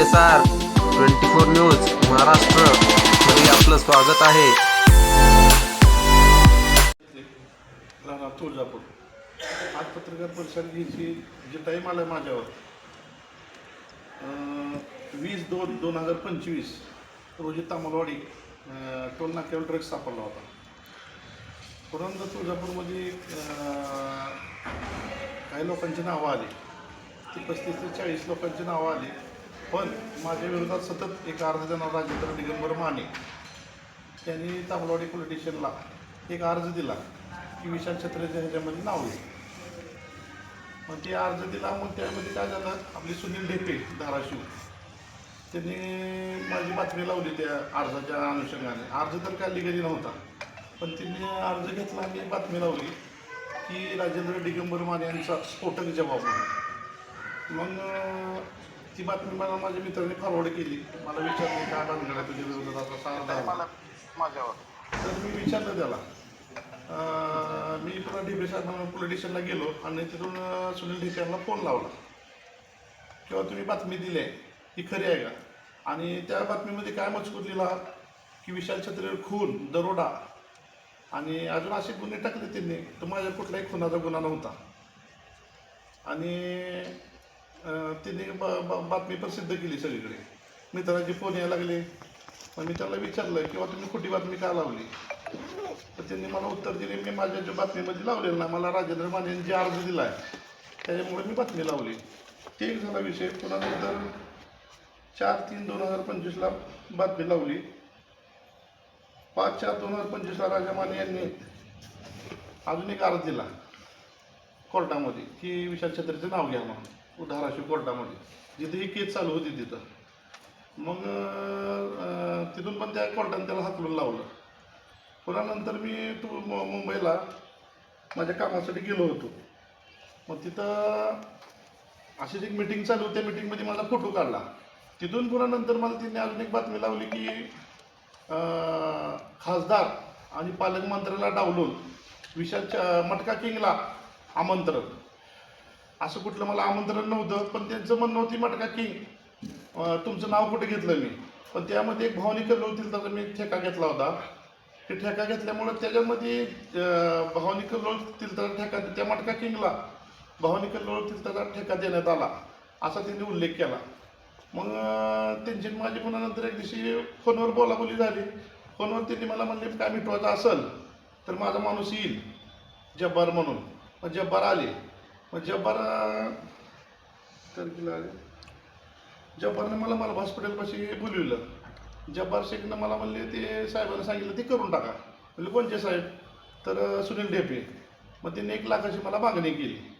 S R twenty four news Maharashtra. मध्ये आपलं स्वागत आहे. तुळजापूर. आज पत्रकार परिषद घ्यायची जे टाईम आला आहे माझ्यावर वीस दोन दोन हजार पंचवीस रोजी तामलवाडी टोल नाक्यावर ड्रग्ज सापडला होता. परंतु तुळजापूरमध्ये काही लोकांची नावं आली. ती पस्तीस ते चाळीस लोकांची नावं आली. पण माझ्या विरोधात सतत एक अर्ज देणार राजेंद्र दिगंबर माने. त्यांनी तामलवाडी पोलीस स्टेशनला एक अर्ज दिला की विशाल छत्रेच्या ह्याच्यामध्ये नाव आहे मग ते अर्ज दिला मग त्यामध्ये काय झालं? आपली सुनील ढेपे धाराशिव. त्यांनी माझी बातमी लावली त्या अर्जाच्या अनुषंगाने. अर्ज तर काय लिगली नव्हता. पण त्यांनी अर्ज घेतला आणि बातमी लावली की राजेंद्र दिगंबर माने यांचा स्फोटक जबाब म्हणून मग ती बातमी मला माझ्या मित्राने फॉरवर्ड केली. मला विचारले काय आहे तुझ्या विरोधात? असा सारखा माझ्यावर. तर मी विचारलं त्याला. मी पुन्हा साहेब पोलीस स्टेशनला गेलो आणि तिथून सुनील यांना फोन लावला. किंवा तुम्ही बातमी दिली आहे. ही खरी आहे का? आणि त्या बातमीमध्ये काय मजकूर लिहिला? की विशाल छत्रीवर खून दरोडा. आणि अजून असे गुन्हे टाकले त्यांनी. तर माझ्या कुठलाही खुनाचा गुन्हा नव्हता. आणि त्यांनी ब- ब- बातमी प्रसिद्ध केली सगळीकडे. मित्रांचे फोन यायला लागले. मग मी त्याला विचारलं किंवा तुम्ही खोटी बातमी का लावली? तर त्यांनी मला उत्तर दिले मी माझ्या ज्या बातमीमध्ये लावलेलं ना मला राजेंद्र माने यांनी जे अर्ज दिला आहे त्याच्यामुळे मी बातमी लावली. ते एक झाला विषय. पुन्हा नंतर चार तीन दोन हजार पंचवीसला बातमी लावली. पाच चार दोन हजार पंचवीसला राजा माने यांनी अजून एक अर्ज दिला कोर्टामध्ये की विशाल छत्रीचं नाव घ्या म्हणून. धाराशिव कोर्टामध्ये. जिथे ही केस चालू होती तिथं. मग तिथून पण त्या कोर्टाने त्याला हाकलून लावलं. पुन्हा नंतर मी तू मु- मुंबईला माझ्या कामासाठी गेलो होतो. मग तिथं अशीच एक मिटिंग चालू होती त्या मिटिंगमध्ये माझा फोटो काढला. तिथून पुन्हा नंतर मला तिने अजून एक बातमी लावली की खासदार आणि पालकमंत्र्याला डावलून विशालच्या मटका किंगला आमंत्रण. असं कुठलं मला आमंत्रण नव्हतं पण त्यांचं म्हणणं होती मटका किंग तुमचं नाव कुठे घेतलं मी? पण त्यामध्ये एक भावनिक कल होतील त्याचा मी ठेका घेतला होता. ते ठेका घेतल्यामुळं त्याच्यामध्ये अं, भावनिक लोळ तिलताचा ठेका त्या मटका किंगला भावनिक कल्लोळ तिलताचा ठेका देण्यात आला असा त्यांनी उल्लेख केला. मग त्यांची माझी पुन्हा नंतर एक दिवशी फोनवर बोलाबोली झाली. फोनवर त्यांनी मला म्हणले काय मिटवायचं असेल तर माझा माणूस येईल जब्बार म्हणून. मग जब्बार आले. मग जब्बार तारखेला आले. जब्बारने मला मला हॉस्पिटलपाशी बोलविलं. जब्बार शेखनं मला म्हणले ते साहेबांना सांगितलं ते करून टाका. म्हणजे कोणचे साहेब? तर सुनील ढेपे. मग त्यांनी एक लाखाची मला मागणी केली.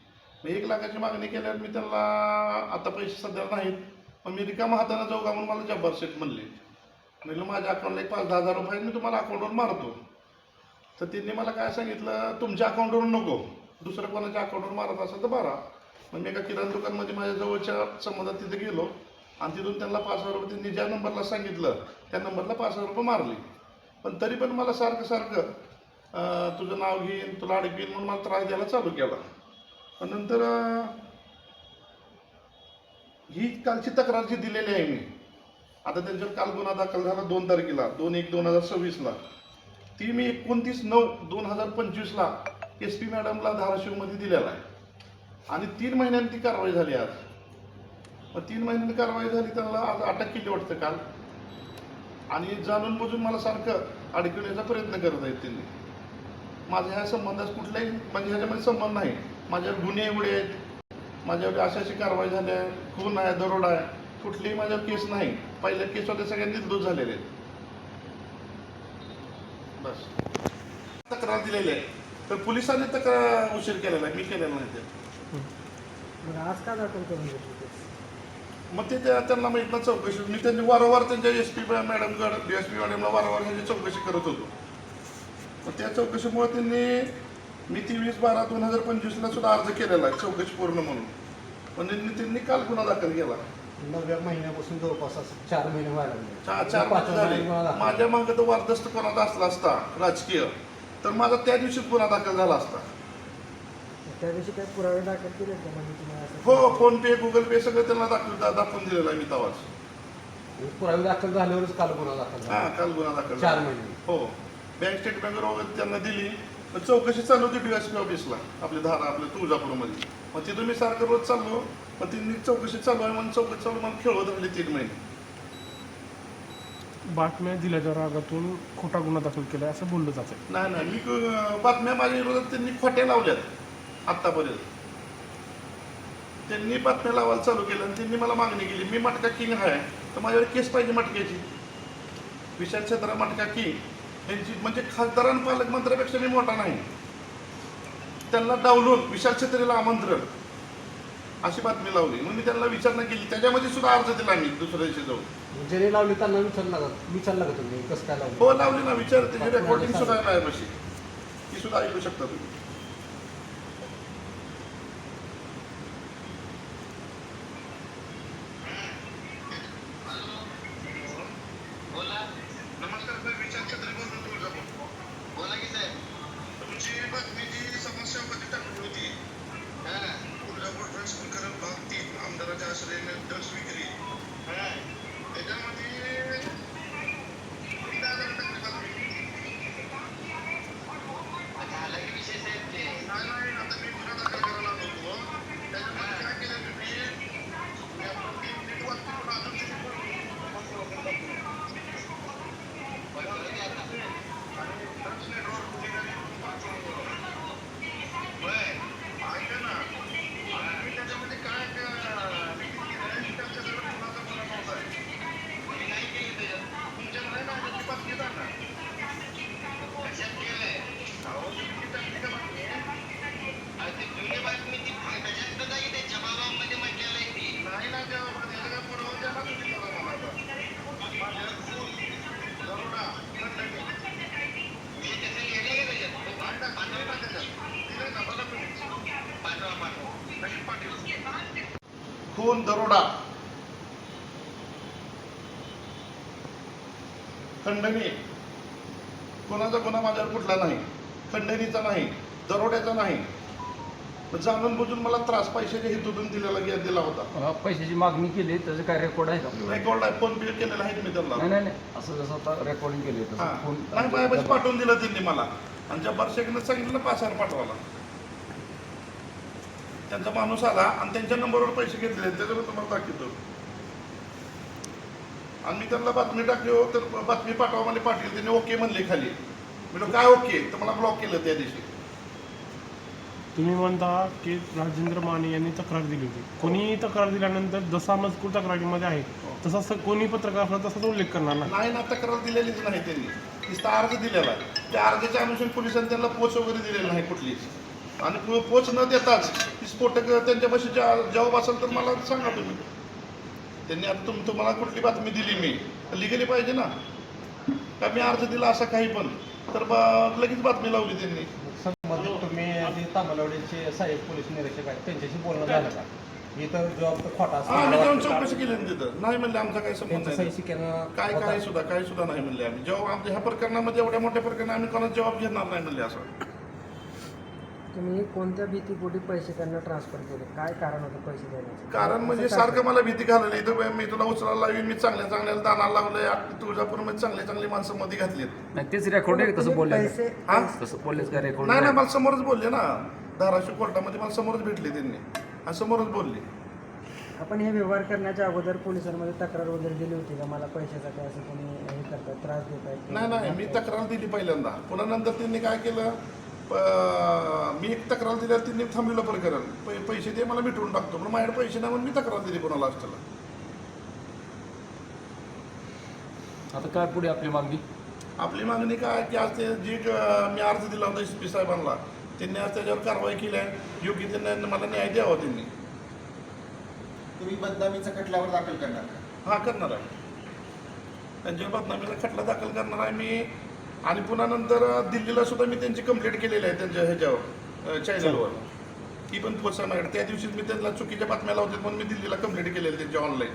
मग एक लाखाची मागणी केल्यावर मी त्यांना आता पैसे सध्या नाहीत. मग मी रिकामा हाताने जाऊ का म्हणून मला जब्बार शेख म्हणले. म्हणलं माझ्या अकाउंटला एक पाच दहा हजार रुपये मी तुम्हाला अकाउंटवर मारतो. तर त्यांनी मला काय सांगितलं तुमच्या अकाउंटवर नको. दुसरं कोणाच्या अकाउंटवर मारत असेल तर मारा. मग मी एका किराणा दुकानमध्ये माझ्या जवळच्या संबंधात तिथे गेलो आणि तिथून त्यांना पाच हजार रुपये त्यांनी ज्या नंबरला सांगितलं त्या नंबरला पाच हजार रुपये मारले. पण तरी पण मला सारखं सारखं तुझं नाव घेईन तुला अडकीन म्हणून मला त्रास द्यायला चालू केला. पण नंतर ही कालची तक्रार जी दिलेली आहे मी आता त्यांच्यावर काल गुन्हा दाखल झाला दोन तारखेला दोन एक दोन हजार सव्वीसला. ती मी एकोणतीस नऊ दोन हजार पंचवीसला एस पी मॅडमला धाराशिवमध्ये दिलेला आहे. आणि तीन महिन्यांनी ती कारवाई झाली आज. मग तीन महिन्यांनी कारवाई झाली त्यांना आज अटक केली वाटतं काल. आणि जाणून बुजून मला सारखं अडकवण्याचा प्रयत्न करत आहेत त्यांनी. माझ्या ह्या संबंधात कुठलाही म्हणजे ह्याच्यामध्ये संबंध नाही. माझ्यावर गुन्हे एवढे आहेत. माझ्यावर अशा अशी कारवाई झाली आहे. खून आहे दरोडा आहे. कुठलीही माझ्यावर केस नाही. पहिल्या केस होते सगळ्या निर्दोष झालेले आहेत. बस. तक्रार दिलेली आहे. तर पोलिसांनी तक्रार उशीर केलेला आहे? मी केलेला नाही ते. मग आज का दाखल करून मग ते त्या- त्यांना माहीत ना चौकशी मी त्यांनी वारंवार त्यांच्या एस पी मॅडमकडे डी एस पी मॅडमला वारंवार ह्याची चौकशी करत होतो. मग त्या चौकशीमुळे त्यांनी मी तेवीस बारा दोन हजार पंचवीसला सुद्धा अर्ज केलेला आहे चौकशी पूर्ण म्हणून. पण त्यांनी त्यांनी काल गुन्हा दाखल केला. नवव्या महिन्यापासून जवळपास असं चार महिने व्हायला लागले. चार पाचव्या महिने झाले. महिन्यात गुन्हा दाखल. माझ्या मागे तर वारदस्त कोणाचा असला असता राजकीय. तर माझा त्या दिवशीच गुन्हा दाखल झाला असता. त्या दिवशी काही पुरावे दाखल केले का म्हणजे असं? हो फोन पे गुगल पे सगळं त्यांना दाखवून दाखवून दिलेलं आहे मी तवाच. पुरावे दाखल झाल्यावरच काल गुन्हा दाखल हा झाला काल गुन्हा दाखल चार झाला. महिने. हो. बँक स्टेटमेंट वगैरे त्यांना दिली. तर चौकशी चालू होती डीएसपी ऑफिसला आपली धारा आपल्या तुळजापूरमध्ये मग तिथून मी सारखं रोज चाललो मग तिने चौकशी चालू आहे म्हणून चौकशी चालू मला खेळवत राहिली तीन महिने. बातम्या दिल्याच्या रागातून खोटा गुन्हा दाखल केला असं बोललं जातं नाही नाही मी क- बातम्या माझ्या विरोधात त्यांनी खोट्या लावल्यात आत्तापर्यंत. त्यांनी बातम्या लावायला चालू केल्या आणि त्यांनी मला मागणी केली मी मटका किंग आहे तर माझ्यावर केस पाहिजे मटक्याची. विशाल छत्रा मटका किंग यांची म्हणजे खासदार आणि पालकमंत्र्यापेक्षा मी मोठा नाही. त्यांना डावलून विशाल छत्रीला आमंत्रण. अशी बातमी लावली. मग मी त्यांना विचारणा केली. त्याच्यामध्ये सुद्धा अर्ज दिला मी दुसऱ्या दिवशी जाऊन ज्याने लावली त्यांना विचारला का विचारला का तुम्ही? कसं काय लावलं? हो लावली ना. विचार त्याची रेकॉर्डिंग सुद्धा आहे माझ्यापाशी ती सुद्धा ऐकू शकता तुम्ही. president of खून दरोडा. खंडणी. कोणाचा गुन्हा माझ्यावर कुठला नाही. खंडणीचा नाही दरोड्याचा नाही. जाणून बुजून मला त्रास पैशाच्या हेतूतून दिलेला दिला होता. अ, पैशाची मागणी केली त्याचं काय रेकॉर्ड आहे का? आपल्याकडे? रेकॉर्ड आहे फोन पे केलेला आहे मी त्यांना. नाही नाही नाही. असं जसं आता रेकॉर्डिंग केली हा. तसं फोन नाही पाठवून दिलं त्यांनी मला. आणि जब्बार शेखनं सांगितलं ना पाच हजार पाठवायला. त्यांचा माणूस आला आणि त्यांच्या नंबरवर पैसे घेतले त्याच्यावर तुम्हाला दाखवतो. आणि मी त्यांना बातमी टाकली हो तर बातमी पाठवा मला पाठवली. त्यांनी ओके म्हणले खाली. मी काय ओके? तर मला ब्लॉक केलं त्या दिवशी. तुम्ही म्हणता की राजेंद्र माने यांनी तक्रार दिली होती. कोणी तक्रार दिल्यानंतर जसा मजकूर तक्रारीमध्ये आहे तसा स- कोणी पत्रकार असला तसाच उल्लेख करणार नाही ना तक्रार दिलेलीच नाही त्यांनी. नुसता अर्ज दिलेला आहे. त्या अर्जाच्या अनुषंग पोलिसांनी त्यांना पोच वगैरे दिलेली नाही कुठलीच. आणि पोच न देताच ती स्फोटक त्यांच्यापाशी जा- जबाब असेल तर मला सांगा तुम्ही. त्यांनी आता तुम तुम्हाला कुठली बातमी दिली मी? लिगली पाहिजे ना. का मी अर्ज दिला असा काही पण? तर ब- लगेच बातमी लावली त्यांनी. संबंधित तुम्ही जे तांबलवाडीचे साहेब पोलीस निरीक्षक आहेत त्यांच्याशी बोलणं झालं का? इथं जॉब तर खोटा आम्ही जाऊन चौकशी केली तिथं. नाही म्हणले आमचा काही संबंध नाही. काय. काय सुद्धा काय सुद्धा नाही म्हणले आम्ही. जेव्हा आमच्या ह्या प्रकरणामध्ये एवढ्या मोठ्या प्रकरणात आम्ही कोणाचा जबाब घेणार नाही म्हणले असं. तुम्ही कोणत्या भीतीपोटी पैसे त्यांना ट्रान्सफर केले? काय कारण होतं पैसे देण्याचं? कारण म्हणजे सारखं मला भीती घालवली. इथं मी तुला उचलायला लावीन मी चांगल्या चांगल्याला दाना लावलंय. तुळजापूरमध्ये चांगली चांगली माणसं मध्ये घातलीत नाही तेच रेकॉर्ड आहे का तसं तुम्ही बोलले पैसे हा? तसं बोललेच का रेकॉर्ड नाही ना मला समोरच बोलले ना. धाराशिव कोर्टामध्ये मला समोरच भेटले त्यांनी. आणि समोरच बोलले. आपण हे व्यवहार करण्याच्या अगोदर पोलिसांमध्ये तक्रार वगैरे दिली होती का? मला पैशासाठी असं कोणी हे करतात त्रास देत आहेत नाही नाही मी तक्रार दिली पहिल्यांदा. पुन्हा नंतर त्यांनी काय केलं? मी एक तक्रार दिल्यावर त्यांनी थांबविलं प्रकरण पै- पैसे दे मला मिटवून टाकतो. पण माझ्याकडे पैसे नाही म्हणून मी तक्रार दिली पुन्हा लास्टला आता काय पुढे आपली मागणी? आपली मागणी काय? की आज ते जी मी अर्ज दिला होता एस पी साहेबांना त्यांनी आज त्याच्यावर कारवाई केली आहे. योग्य त्यांना मला न्याय द्यावा त्यांनी. तुम्ही बदनामीचा खटल्यावर दाखल करणार? हा करणार आहे. त्यांच्या बदनामीला खटला दाखल करणार आहे मी आणि पुन्हा नंतर दिल्लीला सुद्धा मी त्यांची कंप्लेंट केलेली आहे त्यांच्या ह्याच्यावर चॅनलवर ती पण पोचा माझ्याकडे त्या दिवशीच मी त्यांना चुकीच्या बातम्या लावते म्हणून मी दिल्लीला कंप्लेंट केलेली त्यांची ऑनलाईन